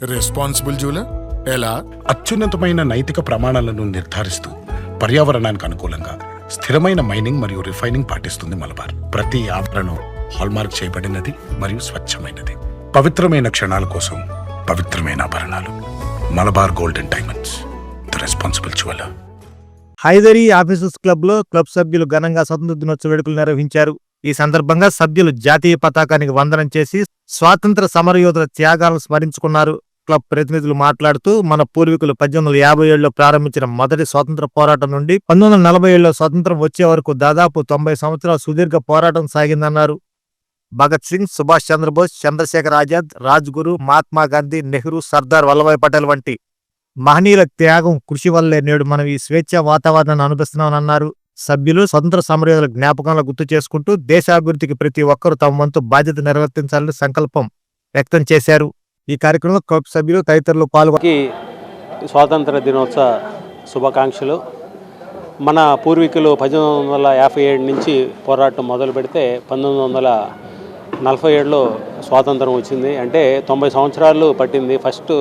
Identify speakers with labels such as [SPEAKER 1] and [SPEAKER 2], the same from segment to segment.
[SPEAKER 1] Responsible jeweller ఎలా?
[SPEAKER 2] అత్యున్నతమైన నైతిక ప్రమాణాలను నిర్ధారిస్తూ పర్యావరణానికి అనుకూలంగా స్థిరమైన మైనింగ్ మరియు రిఫైనింగ్ పాటిస్తుంది మలబార్. ప్రతి ఆభరణం హాల్మార్క్ చేయబడినది మరియు స్వచ్ఛమైనది. పవిత్రమైన క్షణాల కోసం పవిత్రమైన ఆభరణాలు. Malabar golden diamonds the responsible jeweller
[SPEAKER 3] Hyderi officers క్లబ్లో క్లబ్ సభ్యులు ఘనంగా స్వతంత్ర దినోత్సవ వేడుకలు నిర్వహించారు. ఈ సందర్భంగా సభ్యులు జాతీయ పతాకానికి వందనం చేసి స్వాతంత్ర సమరయోధుల త్యాగాలను స్మరించుకున్నారు. క్లబ్ ప్రతినిధులు మాట్లాడుతూ మన పూర్వీకులు పద్దెనిమిది వందల యాభై ఏడులో ప్రారంభించిన మొదటి స్వాతంత్ర పోరాటం నుండి పంతొమ్మిది వందల నలభై ఏడులో స్వాతంత్రం వచ్చే వరకు దాదాపు తొంభై సంవత్సరాల సుదీర్ఘ పోరాటం సాగిందన్నారు. భగత్ సింగ్ సుభాష్ చంద్రబోస్ చంద్రశేఖర్ ఆజాద్ రాజ్గురు మహాత్మా గాంధీ నెహ్రూ సర్దార్ వల్లభాయ్ పటేల్ వంటి మహనీయుల త్యాగం కృషి వల్లే నేడు మనం ఈ స్వేచ్ఛ వాతావరణాన్ని అనుభవిస్తున్నామన్నారు. సభ్యులు స్వతంత్ర సమరయోధుల జ్ఞాపకాలను గుర్తు చేసుకుంటూ దేశాభివృద్ధికి ప్రతి ఒక్కరూ తమ వంతు బాధ్యత నిర్వర్తించాలని సంకల్పం వ్యక్తం చేశారు. ఈ కార్యక్రమంలో క్లబ్ సభ్యులు తదితరులు
[SPEAKER 4] పాల్గొని స్వాతంత్ర దినోత్సవ శుభాకాంక్షలు. మన పూర్వీకులు పద్దెనిమిది వందల యాభై ఏడు నుంచి పోరాటం మొదలు పెడితే పంతొమ్మిది వందల నలభై ఏడులో స్వాతంత్రం వచ్చింది. అంటే తొంభై సంవత్సరాలు పట్టింది ఫస్ట్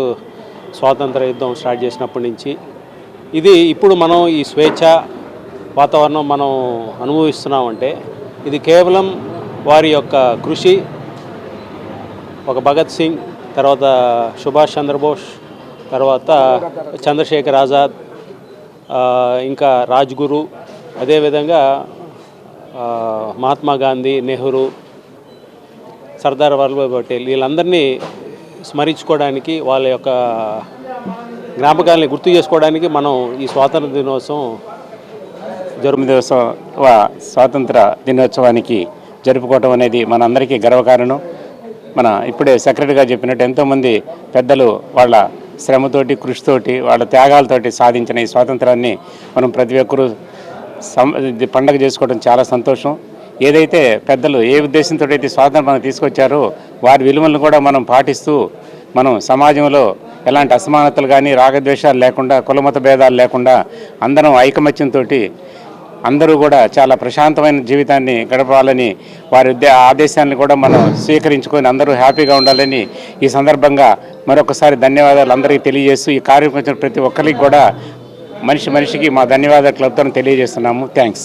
[SPEAKER 4] స్వాతంత్ర యుద్ధం స్టార్ట్ చేసినప్పటి నుంచి. ఇది ఇప్పుడు మనం ఈ స్వేచ్ఛ వాతావరణం మనం అనుభవిస్తున్నామంటే ఇది కేవలం వారి యొక్క కృషి ఒక భగత్ సింగ్ తర్వాత సుభాష్ చంద్రబోస్ తర్వాత చంద్రశేఖర్ ఆజాద్ ఇంకా రాజ్గురు అదేవిధంగా మహాత్మా గాంధీ నెహ్రూ సర్దార్ వల్లభాయ్ పటేల్ వీళ్ళందరినీ స్మరించుకోవడానికి వాళ్ళ యొక్క జ్ఞాపకాలని గుర్తు చేసుకోవడానికి మనం ఈ స్వాతంత్ర దినోత్సవం
[SPEAKER 5] తొమ్మిదవ స్వాతంత్ర దినోత్సవానికి జరుపుకోవటం అనేది మనందరికీ గర్వకారణం. మన ఇప్పుడే సెక్రటరీగా చెప్పినట్టు ఎంతోమంది పెద్దలు వాళ్ళ శ్రమతోటి కృషితోటి వాళ్ళ త్యాగాలతోటి సాధించిన ఈ స్వాతంత్రాన్ని మనం ప్రతి ఒక్కరూ సం పండగ చేసుకోవడం చాలా సంతోషం. ఏదైతే పెద్దలు ఏ ఉద్దేశంతో అయితే స్వాతంత్రం మనం తీసుకొచ్చారో వారి విలువలను కూడా మనం పాటిస్తూ మనం సమాజంలో ఎలాంటి అసమానతలు కానీ రాగద్వేషాలు లేకుండా కులమత భేదాలు లేకుండా అందరం ఐకమత్యంతో అందరూ కూడా చాలా ప్రశాంతమైన జీవితాన్ని గడపాలని వారి ఆదేశాన్ని కూడా మనం స్వీకరించుకొని అందరూ హ్యాపీగా ఉండాలని ఈ సందర్భంగా మరొకసారి ధన్యవాదాలు అందరికీ తెలియజేస్తూ ఈ కార్యక్రమం ప్రతి ఒక్కరికి కూడా మనిషి మనిషికి మా ధన్యవాదాలు క్లబ్తో తెలియజేస్తున్నాము. థ్యాంక్స్.